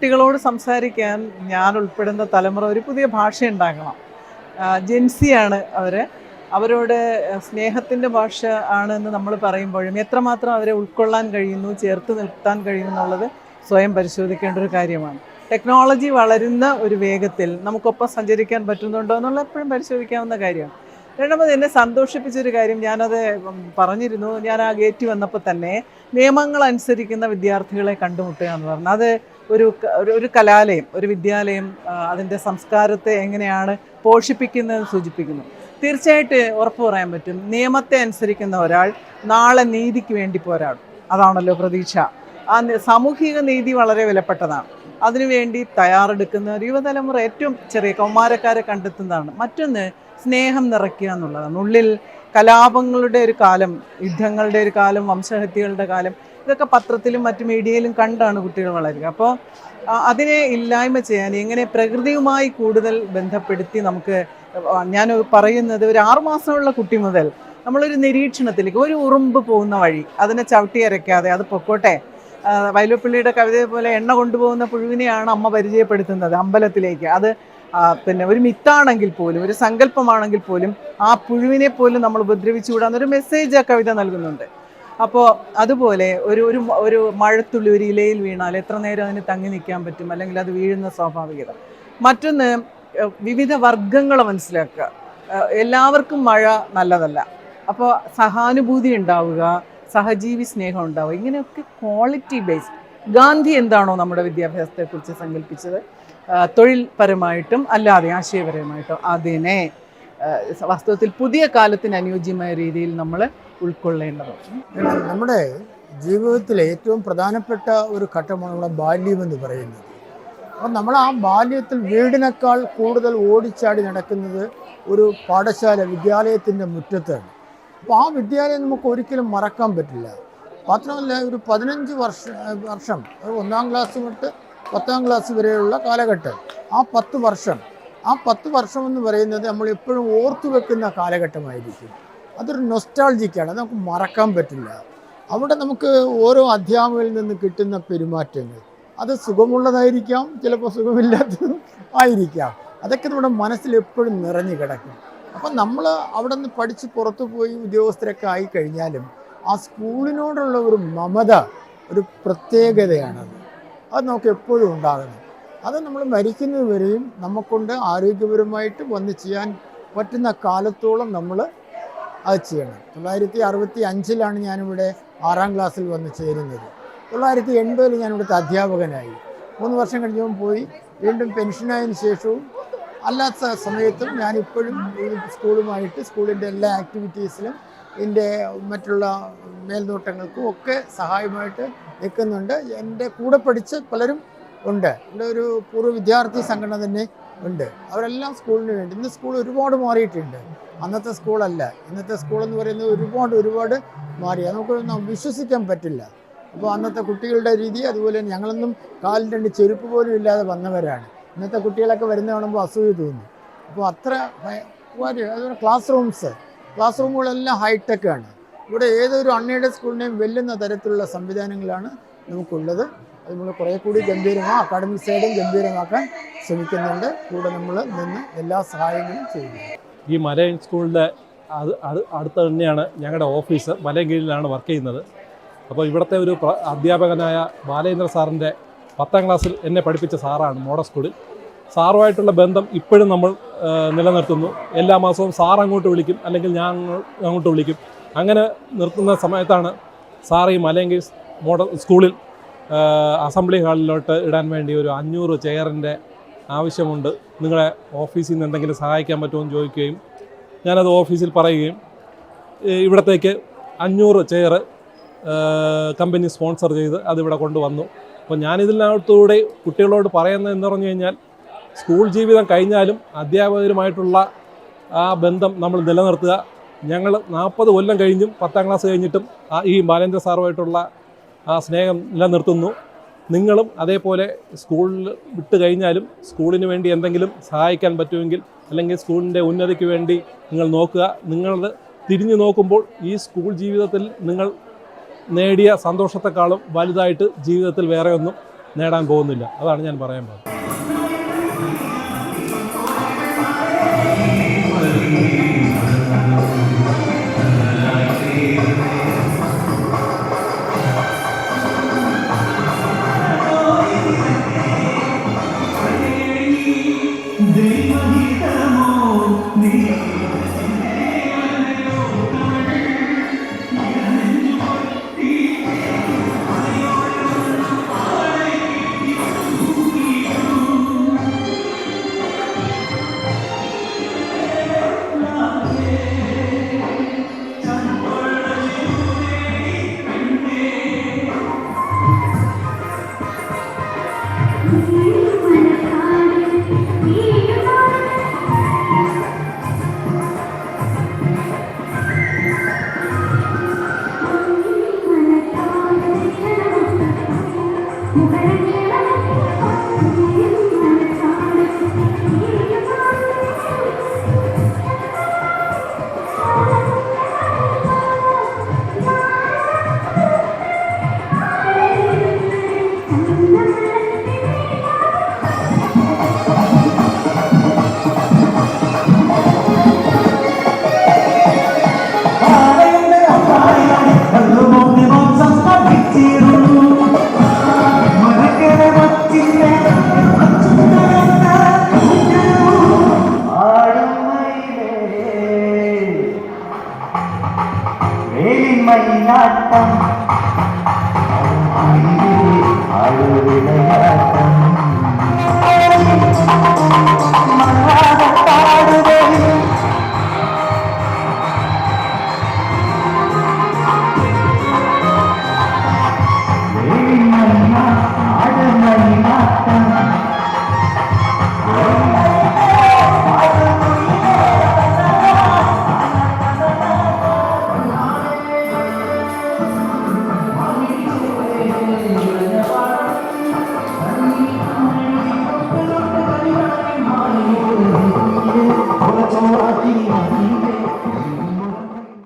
കുട്ടികളോട് സംസാരിക്കാൻ ഞാൻ ഉൾപ്പെടുന്ന തലമുറ ഒരു പുതിയ ഭാഷ ഉണ്ടാക്കണം ജെൻസിയാണ് അവർ അവരോട് സ്നേഹത്തിന്റെ ഭാഷ ആണെന്ന് നമ്മൾ പറയുമ്പോഴും എത്രമാത്രം അവരെ ഉൾക്കൊള്ളാൻ കഴിയുന്നു ചേർത്ത് നിർത്താൻ കഴിയുന്നു എന്നുള്ളത് സ്വയം പരിശോധിക്കേണ്ട ഒരു കാര്യമാണ്. ടെക്നോളജി വളരുന്ന ഒരു വേഗത്തിൽ നമുക്കൊപ്പം സഞ്ചരിക്കാൻ പറ്റുന്നുണ്ടോ എന്നുള്ളത് എപ്പോഴും പരിശോധിക്കാവുന്ന കാര്യമാണ് രണ്ടാമത് എന്നെ സന്തോഷിപ്പിച്ചൊരു കാര്യം ഞാനത് പറഞ്ഞിരുന്നു. ഞാൻ ആ ഗേറ്റ് വന്നപ്പോൾ തന്നെ നിയമങ്ങൾ അനുസരിക്കുന്ന വിദ്യാർത്ഥികളെ കണ്ടുമുട്ടുക എന്ന് പറഞ്ഞു. അത് ഒരു ഒരു- കലാലയം ഒരു വിദ്യാലയം അതിന്റെ സംസ്കാരത്തെ എങ്ങനെയാണ് പോഷിപ്പിക്കുന്നതെന്ന് സൂചിപ്പിക്കുന്നു. തീർച്ചയായിട്ടും ഉറപ്പ് പറയാൻ പറ്റും. നിയമത്തെ അനുസരിക്കുന്ന ഒരാൾ നാളെ നീതിക്ക് വേണ്ടി പോരാടും. അതാണല്ലോ പ്രതീക്ഷ. ആ സാമൂഹിക നീതി വളരെ വിലപ്പെട്ടതാണ്. അതിനുവേണ്ടി തയ്യാറെടുക്കുന്ന യുവതലമുറ ഏറ്റവും ചെറിയ കൗമാരക്കാരെ കണ്ടെത്തുന്നതാണ്. മറ്റൊന്ന് സ്നേഹം നിറയ്ക്കുക എന്നുള്ളതാണ്. ഉള്ളിൽ കലാപങ്ങളുടെ ഒരു കാലം യുദ്ധങ്ങളുടെ ഒരു കാലം വംശഹത്യകളുടെ കാലം ഇതൊക്കെ പത്രത്തിലും മറ്റു മീഡിയയിലും കണ്ടാണ് കുട്ടികൾ വളരുക. അപ്പോൾ അതിനെ ഇല്ലായ്മ ചെയ്യാൻ എങ്ങനെ പ്രകൃതിയുമായി കൂടുതൽ ബന്ധപ്പെടുത്തി നമുക്ക് ഞാൻ പറയുന്നത് ഒരു ആറുമാസമുള്ള കുട്ടി മുതൽ നമ്മളൊരു നിരീക്ഷണത്തിലേക്ക് ഒരു ഉറുമ്പ് പോകുന്ന വഴി അതിനെ ചവിട്ടി അരയ്ക്കാതെ അത് പൊക്കോട്ടെ. ആ, വൈലോപ്പിള്ളിയുടെ കവിതയെ പോലെ എണ്ണ കൊണ്ടുപോകുന്ന പുഴുവിനെയാണ് അമ്മ പരിചയപ്പെടുത്തുന്നത് അമ്പലത്തിലേക്ക്. അത് പിന്നെ ഒരു മിത്താണെങ്കിൽ പോലും ഒരു സങ്കല്പമാണെങ്കിൽ പോലും ആ പുഴുവിനെ പോലും നമ്മൾ ഉപദ്രവിച്ചുകൂടാന്നൊരു മെസ്സേജ് ആ കവിത നൽകുന്നുണ്ട്. അപ്പോൾ അതുപോലെ ഒരു ഒരു ഒരു മഴത്തുള്ളി ഒരു ഇലയിൽ വീണാൽ എത്ര നേരം അതിന് തങ്ങി നിൽക്കാൻ പറ്റും? അല്ലെങ്കിൽ അത് വീഴുന്ന സ്വാഭാവികത. മറ്റൊന്ന് വിവിധ വർഗങ്ങൾ മനസ്സിലാക്കുക. എല്ലാവർക്കും മഴ നല്ലതല്ല. അപ്പോൾ സഹാനുഭൂതി ഉണ്ടാവുക സഹജീവി സ്നേഹം ഉണ്ടാവുക ഇങ്ങനെയൊക്കെ ക്വാളിറ്റി ബേസ്ഡ് ഗാന്ധി എന്താണോ നമ്മുടെ വിദ്യാഭ്യാസത്തെക്കുറിച്ച് സങ്കല്പിച്ചത്? തൊഴിൽപരമായിട്ടും അല്ലാതെ ആശയപരമായിട്ടും അതിനെ വാസ്തവത്തിൽ പുതിയ കാലത്തിന് അനുയോജ്യമായ രീതിയിൽ നമ്മൾ ഉൾക്കൊള്ളേണ്ടതുണ്ട്. പിന്നെ നമ്മുടെ ജീവിതത്തിലെ ഏറ്റവും പ്രധാനപ്പെട്ട ഒരു ഘട്ടമാണ് നമ്മുടെ ബാല്യം എന്ന് പറയുന്നത്. അപ്പം നമ്മൾ ആ ബാല്യത്തിൽ വീടിനേക്കാൾ കൂടുതൽ ഓടിച്ചാടി നടക്കുന്നത് ഒരു പാഠശാല വിദ്യാലയത്തിന്റെ മുറ്റത്താണ്. അപ്പോൾ ആ വിദ്യാലയം നമുക്ക് ഒരിക്കലും മറക്കാൻ പറ്റില്ല. മാത്രമല്ല ഒരു പതിനഞ്ച് വർഷ വർഷം ഒന്നാം ക്ലാസ് തൊട്ട് പത്താം ക്ലാസ് വരെയുള്ള കാലഘട്ടം. ആ പത്ത് വർഷം ആ പത്ത് വർഷം എന്ന് പറയുന്നത് നമ്മൾ എപ്പോഴും ഓർത്തു വെക്കുന്ന കാലഘട്ടമായിരിക്കും. അതൊരു നൊസ്റ്റാൾജിക്കാണ് നമുക്ക് മറക്കാൻ പറ്റില്ല. അവിടെ നമുക്ക് ഓരോ അധ്യാപകരിൽ നിന്ന് കിട്ടുന്ന പെരുമാറ്റങ്ങൾ. അത് സുഖമുള്ളതായിരിക്കാം ചിലപ്പോൾ സുഖമില്ലാത്തതും ആയിരിക്കാം. അതൊക്കെ നമ്മുടെ മനസ്സിൽ എപ്പോഴും നിറഞ്ഞു കിടക്കും. അപ്പം നമ്മൾ അവിടെ നിന്ന് പഠിച്ച് പുറത്തു പോയി ഉദ്യോഗസ്ഥരൊക്കെ ആയി കഴിഞ്ഞാലും ആ സ്കൂളിനോടുള്ള ഒരു മമത ഒരു പ്രത്യേകതയാണത് അത്. നമുക്ക് എപ്പോഴും ഉണ്ടാകണം. അത് നമ്മൾ മരിക്കുന്നത് വരെയും നമുക്കൊണ്ട് ആരോഗ്യപരമായിട്ട് വന്ന് ചെയ്യാൻ പറ്റുന്ന കാലത്തോളം നമ്മൾ അത് ചെയ്യണം. തൊള്ളായിരത്തി അറുപത്തി അഞ്ചിലാണ് ഞാനിവിടെ ആറാം ക്ലാസ്സിൽ വന്ന് ചേരുന്നത്. തൊള്ളായിരത്തി എൺപതിൽ ഞാൻ ഇവിടുത്തെ അധ്യാപകനായി. മൂന്ന് വർഷം കഴിഞ്ഞപ്പോൾ പോയി. വീണ്ടും പെൻഷനായതിനു ശേഷവും അല്ലാത്ത സമയത്തും ഞാനിപ്പോഴും ഈ സ്കൂളുമായിട്ട് സ്കൂളിന്റെ എല്ലാ ആക്ടിവിറ്റീസിലും എന്റെ മറ്റുള്ള മേൽനോട്ടങ്ങൾക്കും ഒക്കെ സഹായമായിട്ട് നിൽക്കുന്നുണ്ട്. എന്റെ കൂടെ പഠിച്ച പലരും ഉണ്ട്. ഇവിടെ ഒരു പൂർവ വിദ്യാർത്ഥി സംഘടന തന്നെ ഉണ്ട്. അവരെല്ലാം സ്കൂളിന് വേണ്ടി. ഇന്ന് സ്കൂൾ ഒരുപാട് മാറിയിട്ടുണ്ട്. അന്നത്തെ സ്കൂളല്ല. ഇന്നത്തെ സ്കൂൾ എന്ന് പറയുന്നത് ഒരുപാട് ഒരുപാട് മാറി. നമുക്ക് വിശ്വസിക്കാൻ പറ്റില്ല. അപ്പോൾ അന്നത്തെ കുട്ടികളുടെ രീതി അതുപോലെ തന്നെ ഞങ്ങളൊന്നും കാലിൽ രണ്ട് ചെരുപ്പ് പോലും ഇല്ലാതെ വന്നവരാണ്. ഇന്നത്തെ കുട്ടികളൊക്കെ വരുന്ന കാണുമ്പോൾ അസൂയ തോന്നും. അപ്പോൾ അത്ര അതുപോലെ ക്ലാസ് റൂംസ് ക്ലാസ് റൂമുകളെല്ലാം ഹൈടെക് ആണ്. ഇവിടെ ഏതൊരു അൺഎയ്ഡഡ് സ്കൂളിനെയും വെല്ലുന്ന തരത്തിലുള്ള സംവിധാനങ്ങളാണ് നമുക്കുള്ളത്. അത് നമ്മൾ കുറേ കൂടി ഗംഭീരമാ അക്കാഡമിക് സൈഡും ഗംഭീരമാക്കാൻ ശ്രമിക്കുന്നുണ്ട്. കൂടെ നമ്മൾ നിന്ന് എല്ലാ സഹായങ്ങളും ചെയ്യുന്നു. ഈ മലയൻ സ്കൂളിന്റെ അത് അടുത്ത് തന്നെയാണ് ഞങ്ങളുടെ ഓഫീസ് മലയൻകീഴിലാണ് വർക്ക് ചെയ്യുന്നത്. അപ്പോൾ ഇവിടുത്തെ ഒരു അധ്യാപകനായ ബാലേന്ദ്ര സാറിന്റെ പത്താം ക്ലാസ്സിൽ എന്നെ പഠിപ്പിച്ച സാറാണ് മോഡൽ സ്കൂളിൽ. സാറുമായിട്ടുള്ള ബന്ധം ഇപ്പോഴും നമ്മൾ നിലനിർത്തുന്നു. എല്ലാ മാസവും സാർ അങ്ങോട്ട് വിളിക്കും അല്ലെങ്കിൽ ഞാൻ അങ്ങോട്ട് വിളിക്കും. അങ്ങനെ നിർത്തുന്ന സമയത്താണ് സാർ ഈ മലയൻകീഴ് മോഡൽ സ്കൂളിൽ അസംബ്ലി ഹാളിലോട്ട് ഇടാൻ വേണ്ടി ഒരു അഞ്ഞൂറ് ചെയറിന്റെ ആവശ്യമുണ്ട്. നിങ്ങളെ ഓഫീസിൽ നിന്ന് എന്തെങ്കിലും സഹായിക്കാൻ പറ്റുമോ എന്ന് ചോദിക്കുകയും ഞാനത് ഓഫീസിൽ പറയുകയും ഇവിടത്തേക്ക് അഞ്ഞൂറ് ചെയർ കമ്പനി സ്പോൺസർ ചെയ്ത് അതിവിടെ കൊണ്ടുവന്നു. അപ്പോൾ ഞാനിതിനകത്തൂടെ കുട്ടികളോട് പറയുന്നത് എന്ന് പറഞ്ഞു കഴിഞ്ഞാൽ സ്കൂൾ ജീവിതം കഴിഞ്ഞാലും അധ്യാപകരുമായിട്ടുള്ള ആ ബന്ധം നമ്മൾ നിലനിർത്തുക. ഞങ്ങൾ നാൽപ്പത് കൊല്ലം കഴിഞ്ഞും പത്താം ക്ലാസ് കഴിഞ്ഞിട്ടും ഈ ബാലേന്ദ്ര സാറുമായിട്ടുള്ള ആ സ്നേഹം നിലനിർത്തുന്നു. നിങ്ങളും അതേപോലെ സ്കൂളിൽ വിട്ട് കഴിഞ്ഞാലും സ്കൂളിന് വേണ്ടി എന്തെങ്കിലും സഹായിക്കാൻ പറ്റുമെങ്കിൽ അല്ലെങ്കിൽ സ്കൂളിന്റെ ഉന്നതിക്ക് വേണ്ടി നിങ്ങൾ നോക്കുക. നിങ്ങൾ തിരിഞ്ഞു നോക്കുമ്പോൾ ഈ സ്കൂൾ ജീവിതത്തിൽ നിങ്ങൾ നേടിയ സന്തോഷത്തെക്കാളും വലുതായിട്ട് ജീവിതത്തിൽ വേറെ ഒന്നും നേടാൻ പോകുന്നില്ല. അതാണ് ഞാൻ പറയാൻ പോകുന്നത്. மயிலாட்டம் மல்லாத பாடுவேன்